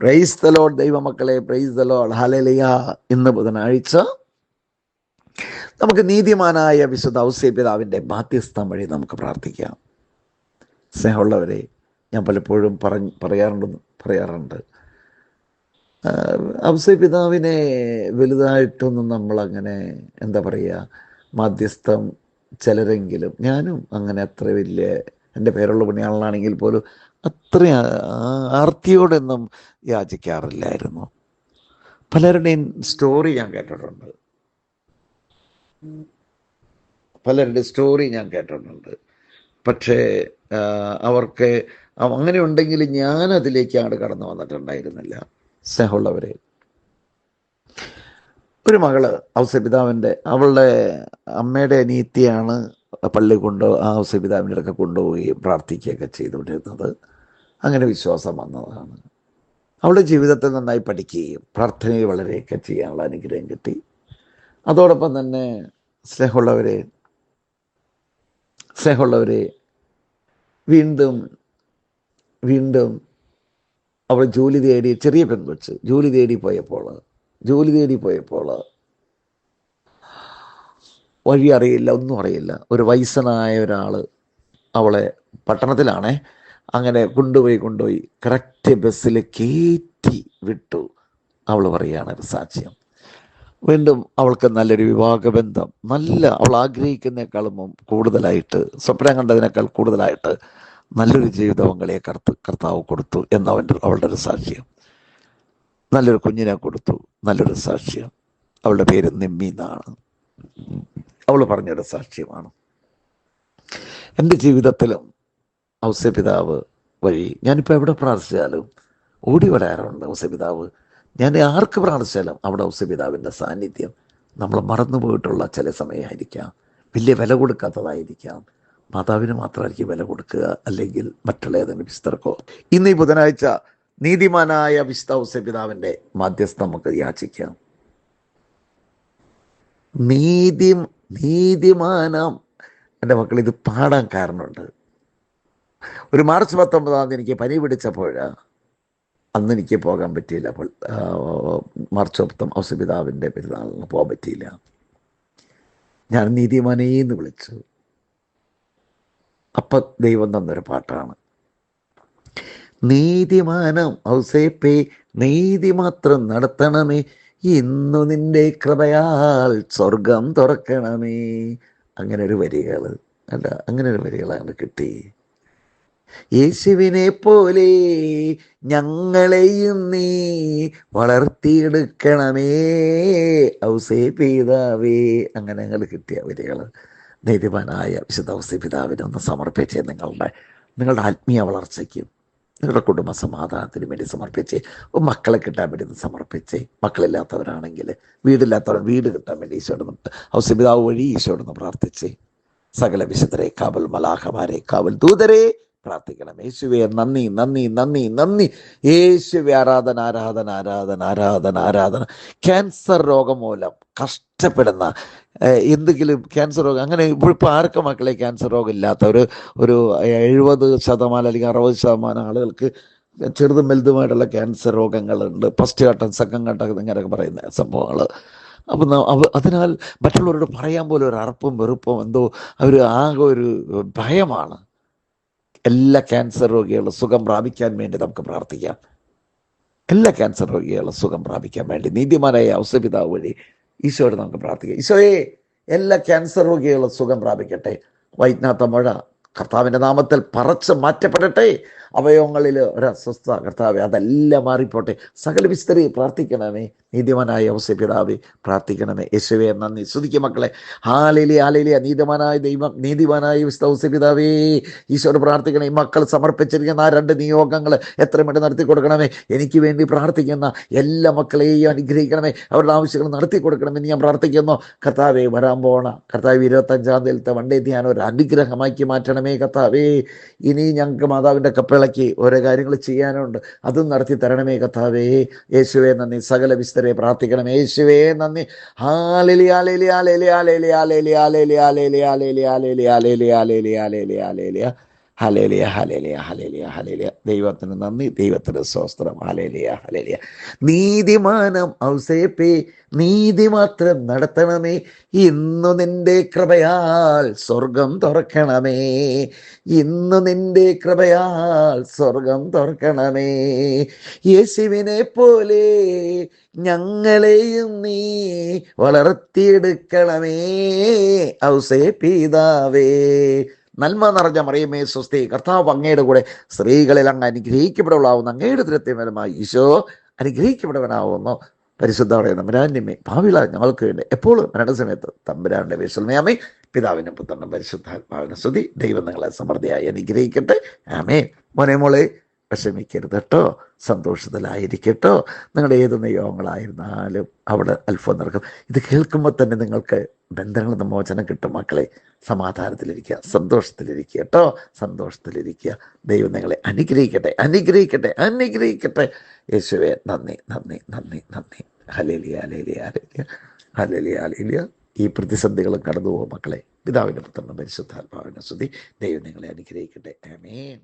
Price തലോ ദൈവമക്കളെ price തലോ ഹലലിയ ഇന്ന് ബുധനാഴ്ച. നമുക്ക് നീതിമാനായ വിശുദ്ധ ഔസ്യപിതാവിന്റെ ബാധ്യസ്ഥം വഴി നമുക്ക് പ്രാർത്ഥിക്കാം. സ്നേഹമുള്ളവരെ ഞാൻ പലപ്പോഴും പറഞ്ഞ് പറയാറുണ്ട് പറയാറുണ്ട്. ഔസ്യപിതാവിനെ വലുതായിട്ടൊന്നും നമ്മളങ്ങനെ എന്താ പറയുക മാധ്യസ്ഥം ചിലരെങ്കിലും ഞാനും അങ്ങനെ അത്ര വലിയ എന്റെ പേരുള്ള പുണ്യാളനാണെങ്കിൽ പോലും അത്ര ആർത്തിയോടൊന്നും യാചിക്കാറില്ലായിരുന്നു. പലരുടെയും സ്റ്റോറി ഞാൻ കേട്ടിട്ടുണ്ട്. പലരുടെ സ്റ്റോറി ഞാൻ കേട്ടിട്ടുണ്ട്. പക്ഷേ അവർക്ക് അങ്ങനെ ഉണ്ടെങ്കിൽ ഞാൻ അതിലേക്ക് അങ്ങോട്ട് കടന്നു വന്നിട്ടുണ്ടായിരുന്നില്ല. സ്നേഹമുള്ളവരെ ഒരു മകൾ ഔസപിതാവിന്റെ അവളുടെ അമ്മയുടെ അനീത്തിയാണ് പള്ളി കൊണ്ട് ആ ഔസപിതാവിന്റെ അടുക്ക കൊണ്ടുപോവുകയും പ്രാർത്ഥിക്കുകയൊക്കെ ചെയ്തുകൊണ്ടിരുന്നത്. അങ്ങനെ വിശ്വാസം വന്നതാണ്. അവളുടെ ജീവിതത്തെ നന്നായി പഠിക്കുകയും പ്രാർത്ഥനയിൽ വളരെയൊക്കെ ചെയ്യാനുള്ള അനുഗ്രഹം കിട്ടി. അതോടൊപ്പം തന്നെ സ്നേഹമുള്ളവരെ സ്നേഹമുള്ളവരെ വീണ്ടും വീണ്ടും അവൾ ജോലി തേടി ചെറിയ പെൺകൊച്ച് ജോലി തേടി പോയപ്പോൾ ജോലി തേടി പോയപ്പോൾ വഴി അറിയില്ല ഒന്നും അറിയില്ല. ഒരു വയസ്സനായ ഒരാൾ അവളെ പട്ടണത്തിലാണേ. അങ്ങനെ കൊണ്ടുപോയി കൊണ്ടുപോയി കറക്റ്റ് ബസ്സിൽ കയറ്റി വിട്ടു. അവൾ പറയുകയാണ് ഒരു സാക്ഷ്യം. വീണ്ടും അവൾക്ക് നല്ലൊരു വിവാഹ ബന്ധം നല്ല അവൾ ആഗ്രഹിക്കുന്നേക്കാളും കൂടുതലായിട്ട് സ്വപ്നം കണ്ടതിനേക്കാൾ കൂടുതലായിട്ട് നല്ലൊരു ജീവിതം അവങ്ങളെ കർത്ത് കർത്താവ് കൊടുത്തു എന്നവന്റെ അവളുടെ ഒരു സാക്ഷ്യം. നല്ലൊരു കുഞ്ഞിനെ കൊടുത്തു. നല്ലൊരു സാക്ഷ്യം. അവളുടെ പേര് നിമ്മി എന്നാണ്. അവൾ പറഞ്ഞൊരു സാക്ഷ്യമാണ്. എന്റെ ജീവിതത്തിലും ഔസ്യപിതാവ് വഴി ഞാനിപ്പോൾ എവിടെ പ്രാർത്ഥിച്ചാലും ഓടി വരാറുണ്ട് ഔസ്യപിതാവ് ഞാൻ ആർക്ക് പ്രാർത്ഥിച്ചാലും അവിടെ ഔസ്യപിതാവിന്റെ സാന്നിധ്യം നമ്മൾ മറന്നുപോയിട്ടുള്ള ചില സമയമായിരിക്കാം. വലിയ വില കൊടുക്കാത്തതായിരിക്കാം. മാതാവിന് മാത്രമായിരിക്കും വില കൊടുക്കുക അല്ലെങ്കിൽ മറ്റുള്ള ഏതെങ്കിലും വിസ്തർക്കോ ഇന്ന് ഈ ബുധനാഴ്ച നീതിമാനായ വിശുദ്ധ പിതാവിന്റെ മാധ്യസ്ഥം നമുക്ക് യാചിക്കാം. നീതി നീതിമാനം. എന്റെ മക്കൾ ഇത് പാടാൻ കാരണമുണ്ട്. ഒരു മാർച്ച് പത്തൊമ്പതാം തീയതി എനിക്ക് പനി പിടിച്ചപ്പോൾ അന്ന് എനിക്ക് പോകാൻ പറ്റിയില്ല. അപ്പോൾ മാർച്ച് പത്തും ഔസപിതാവിന്റെ പെരുന്നാളിന് പോകാൻ പറ്റിയില്ല. ഞാൻ നീതിമാനേന്ന് വിളിച്ചു. അപ്പം ദൈവം തന്നൊരു പാട്ടാണ്. നീതിമാനം ഔസേപ്പേ നീതി മാത്രം നടത്തണമേ. ഇന്നു നിന്റെ കൃപയാൽ സ്വർഗം തുറക്കണമേ. അങ്ങനെ ഒരു വരികൾ അല്ല അങ്ങനെ ഒരു വരികളാണ് കിട്ടി. യേശുവിനെ പോലെ ഞങ്ങളെയും നീ വളർത്തിയെടുക്കണമേ. ഔസേ പിതാവേ അങ്ങനെ ഞങ്ങൾ കിട്ടിയ വരികൾ നീതിമാനായ വിശുദ്ധ ഔസേ പിതാവിനെ ഒന്ന് സമർപ്പിച്ചേ നിങ്ങളുടെ നിങ്ങളുടെ ആത്മീയ വളർച്ചയ്ക്കും നിങ്ങളുടെ കുടുംബ സമാധാനത്തിന് വേണ്ടി സമർപ്പിച്ച് മക്കളെ കിട്ടാൻ വേണ്ടി സമർപ്പിച്ച് മക്കളില്ലാത്തവരാണെങ്കിൽ വീടില്ലാത്തവർ വീട് കിട്ടാൻ വേണ്ടി ഈശോയുടെ ഔസപിതാവ് വഴി ഈശോടൊന്ന് പ്രാർത്ഥിച്ച് സകല വിശുദ്ധരെ കാവൽ മലാഹമാരെ കാവൽ ദൂതരെ പ്രാർത്ഥിക്കണം. യേശുവെ നന്ദി നന്ദി നന്ദി നന്ദി. യേശുവെ ആരാധന ആരാധന ആരാധന ആരാധന ആരാധന. ക്യാൻസർ രോഗം മൂലം കഷ്ടപ്പെടുന്ന എന്തെങ്കിലും ക്യാൻസർ രോഗം അങ്ങനെ ഇപ്പോൾ ആർക്കും മക്കളെ ക്യാൻസർ രോഗം ഇല്ലാത്ത ഒരു ഒരു എഴുപത് ശതമാനം അല്ലെങ്കിൽ അറുപത് ശതമാനം ആളുകൾക്ക് ചെറുതും വലുതുമായിട്ടുള്ള ക്യാൻസർ രോഗങ്ങളുണ്ട്. ഫസ്റ്റ് ഘട്ടം സെക്കൻഡ് ഘട്ടം ഇങ്ങനെയൊക്കെ പറയുന്ന സംഭവങ്ങൾ അപ്പം അതിനാൽ മറ്റുള്ളവരോട് പറയാൻ പോലും ഒരു അറപ്പും വെറുപ്പും എന്തോ ഒരു ആകെ ഒരു ഭയമാണ്. എല്ലാ ക്യാൻസർ രോഗികളും സുഖം പ്രാപിക്കാൻ വേണ്ടി നമുക്ക് പ്രാർത്ഥിക്കാം. എല്ലാ ക്യാൻസർ രോഗികളും സുഖം പ്രാപിക്കാൻ വേണ്ടി നീതിമാനായ ഔസപിതാവ് വഴി ഈശോയോട് നമുക്ക് പ്രാർത്ഥിക്കാം. ഈശോയെ എല്ലാ ക്യാൻസർ രോഗികളും സുഖം പ്രാപിക്കട്ടെ. വൈജ്ഞാത്ത മഴ കർത്താവിന്റെ നാമത്തിൽ പറച്ച് മാറ്റപ്പെടട്ടെ. അവയവങ്ങളിൽ ഒരു അസ്വസ്ഥ കർത്താവെ അതെല്ലാം മാറിപ്പോട്ടെ. സകല വിസ്തരി പ്രാർത്ഥിക്കണമേ. നീതിമാനായ ഔസപിതാവെ പ്രാർത്ഥിക്കണമേ. യേശുവെ നന്ദി. ശ്രുതിക്ക് മക്കളെ. ഹാലിലി ആലിലിയ നീതിമാനായ ദൈവം നീതിമാനായ വിശുദ്ധ പിതാവേ ഈശോട് പ്രാർത്ഥിക്കണം ഈ മക്കൾ സമർപ്പിച്ചിരിക്കുന്ന ആ രണ്ട് നിയോഗങ്ങൾ എത്ര വേണ്ടി നടത്തി കൊടുക്കണമേ. എനിക്ക് വേണ്ടി പ്രാർത്ഥിക്കുന്ന എല്ലാ മക്കളെയും അനുഗ്രഹിക്കണമേ. അവരുടെ ആവശ്യങ്ങൾ നടത്തി കൊടുക്കണമെന്ന് ഞാൻ പ്രാർത്ഥിക്കുന്നു. കർത്താവെ വരാൻ പോണ കർത്താവ് ഇരുപത്തഞ്ചാം തീയതിയിലത്തെ വണ്ടേ ധ്യാനം ഒരു അനുഗ്രഹമാക്കി മാറ്റണമേ കത്താവേ ഇനി ഞങ്ങൾക്ക് മാതാവിന്റെ കപ്പിളക്കി ഓരോ കാര്യങ്ങൾ ചെയ്യാനുണ്ട്. അതും നടത്തി തരണമേ കത്താവേ യേശുവേ നന്ദി. സകല വിസ്തരെ പ്രാർത്ഥിക്കണം യേശുവേ നന്ദി. ഹാലേലി ഹലേലിയ ഹലേലിയ ഹലേലിയ ഹലേലിയ. ദൈവത്തിന് നന്ദി ദൈവത്തിന് സ്വസ്ത്രം ഹലേലിയ ഹലേലിയ. നീതിമാനം ഔസേപ്പേ നീതി മാത്രം നടത്തണമേ. ഇന്നു നിന്റെ കൃപയാൽ സ്വർഗം തുറക്കണമേ. ഇന്നു നിന്റെ കൃപയാൽ സ്വർഗം തുറക്കണമേ. യേശുവിനെ പോലെ ഞങ്ങളെയും നീ വളർത്തിയെടുക്കണമേ. ഔസേ പിതാവേ നന്മ നിറഞ്ഞ മറിയമേ സ്വസ്തി. കർത്താവ് അങ്ങയുടെ കൂടെ സ്ത്രീകളിൽ അങ്ങ് അനുഗ്രഹിക്കപ്പെടാവുന്ന അങ്ങയുടെ തിരത്തേമരമായി ഈശോ അനുഗ്രഹിക്കപ്പെടവനാവുന്നു. പരിശുദ്ധമായ മരാന്യമേ ഭാവിള ഞങ്ങൾക്ക് വേണ്ടി എപ്പോഴും മരണസമയത്ത് തമ്പുരാന്റെ വിശ്വമയാമേ പിതാവിനും പുത്രനും പരിശുദ്ധാത്മാവിനും സ്തുതി. ദൈവം നിങ്ങളെ സമൃദ്ധിയായി അനുഗ്രഹിക്കട്ടെ. ആമേ മോനെ മോളെ വിഷമിക്കരുത് കേട്ടോ. സന്തോഷത്തിലായിരിക്കട്ടോ. നിങ്ങൾ ഏത് നിയോഗങ്ങളായിരുന്നാലും അവിടെ അത്ഭുതം നടക്കും. ഇത് കേൾക്കുമ്പോൾ തന്നെ നിങ്ങൾക്ക് ബന്ധങ്ങളിൽ നിന്ന് മോചനം കിട്ടും മക്കളെ. സമാധാനത്തിലിരിക്കുക സന്തോഷത്തിലിരിക്കുക കേട്ടോ. സന്തോഷത്തിലിരിക്കുക. ദൈവം നിങ്ങളെ അനുഗ്രഹിക്കട്ടെ അനുഗ്രഹിക്കട്ടെ അനുഗ്രഹിക്കട്ടെ. യേശുവെ നന്ദി നന്ദി നന്ദി നന്ദി. ഹലേലിയ ഹലേലിയ ഹലേലിയ ഹലേലിയ ഹലേലിയ ഈ പ്രതിസന്ധികളും കടന്നു പോകും മക്കളെ. പിതാവിന്റെ പുത്രനും പരിശുദ്ധാത്മാവിന്റെ സ്തുതി. ദൈവം നിങ്ങളെ അനുഗ്രഹിക്കട്ടെ. ആമേൻ.